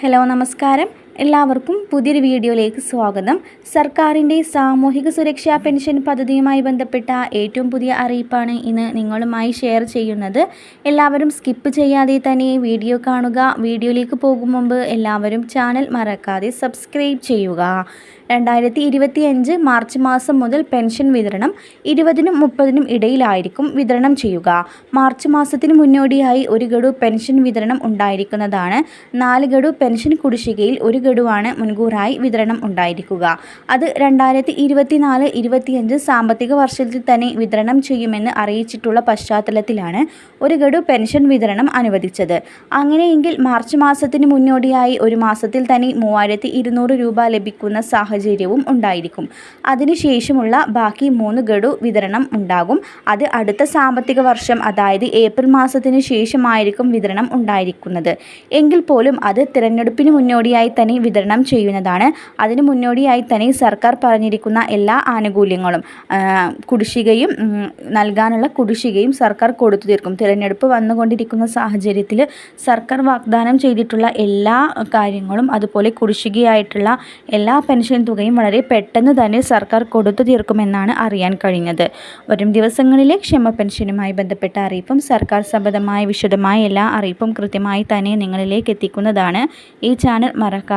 Hello നമസ്കാരം. എല്ലാവർക്കും പുതിയൊരു വീഡിയോയിലേക്ക് സ്വാഗതം. സർക്കാരിന്റെ സാമൂഹിക സുരക്ഷാ പെൻഷൻ പദ്ധതിയുമായി ബന്ധപ്പെട്ട ഏറ്റവും പുതിയ അറിയിപ്പാണ് ഇന്ന് നിങ്ങളുമായി ഷെയർ ചെയ്യുന്നത്. എല്ലാവരും സ്കിപ്പ് ചെയ്യാതെ തന്നെ വീഡിയോ കാണുക. വീഡിയോയിലേക്ക് പോകും മുമ്പ് എല്ലാവരും ചാനൽ മറക്കാതെ സബ്സ്ക്രൈബ് ചെയ്യുക. രണ്ടായിരത്തി ഇരുപത്തി അഞ്ച് മാർച്ച് മാസം മുതൽ പെൻഷൻ വിതരണം ഇരുപതിനും മുപ്പതിനും ഇടയിലായിരിക്കും വിതരണം ചെയ്യുക. മാർച്ച് മാസത്തിന് മുന്നോടിയായി ഒരു ഗഡു പെൻഷൻ വിതരണം ഉണ്ടായിരിക്കുന്നതാണ്. നാല് ഗഡു പെൻഷൻ കുടിശ്ശികയിൽ ഒരു ഗഡുവാണ് മുൻകൂറായി വിതരണം ഉണ്ടായിരിക്കുക. അത് രണ്ടായിരത്തി ഇരുപത്തിനാല് ഇരുപത്തിയഞ്ച് സാമ്പത്തിക വർഷത്തിൽ തന്നെ വിതരണം ചെയ്യുമെന്ന് അറിയിച്ചിട്ടുള്ള പശ്ചാത്തലത്തിലാണ് ഒരു ഗഡു പെൻഷൻ വിതരണം അനുവദിച്ചത്. അങ്ങനെയെങ്കിൽ മാർച്ച് മാസത്തിന് മുന്നോടിയായി ഒരു മാസത്തിൽ തന്നെ മൂവായിരത്തി ഇരുന്നൂറ് രൂപ ലഭിക്കുന്ന സാഹചര്യവും ഉണ്ടായിരിക്കും. അതിനുശേഷമുള്ള ബാക്കി മൂന്ന് ഗഡു വിതരണം ഉണ്ടാകും. അത് അടുത്ത സാമ്പത്തിക വർഷം അതായത് ഏപ്രിൽ മാസത്തിന് ശേഷമായിരിക്കും വിതരണം ഉണ്ടായിരിക്കുന്നത്. എങ്കിൽ പോലും അത് തിരഞ്ഞെടുപ്പിന് മുന്നോടിയായി തന്നെ വിതരണം ചെയ്യുന്നതാണ്. അതിന് മുന്നോടിയായി തന്നെ സർക്കാർ പറഞ്ഞിരിക്കുന്ന എല്ലാ ആനുകൂല്യങ്ങളും കുടിശ്ശികയും നൽകാനുള്ള കുടിശ്ശികയും സർക്കാർ കൊടുത്തു തീർക്കും. തിരഞ്ഞെടുപ്പ് വന്നുകൊണ്ടിരിക്കുന്ന സാഹചര്യത്തിൽ സർക്കാർ വാഗ്ദാനം ചെയ്തിട്ടുള്ള എല്ലാ കാര്യങ്ങളും അതുപോലെ കുടിശ്ശികയായിട്ടുള്ള എല്ലാ പെൻഷൻ തുകയും വളരെ പെട്ടെന്ന് തന്നെ സർക്കാർ കൊടുത്തു തീർക്കുമെന്നാണ് അറിയാൻ കഴിഞ്ഞത്. വരും ദിവസങ്ങളിലെ ക്ഷമ പെൻഷനുമായി ബന്ധപ്പെട്ട അറിയിപ്പും സർക്കാർ സംബന്ധമായ വിശദമായ എല്ലാ അറിയിപ്പും കൃത്യമായി തന്നെ നിങ്ങളിലേക്ക് എത്തിക്കുന്നതാണ് ഈ ചാനൽ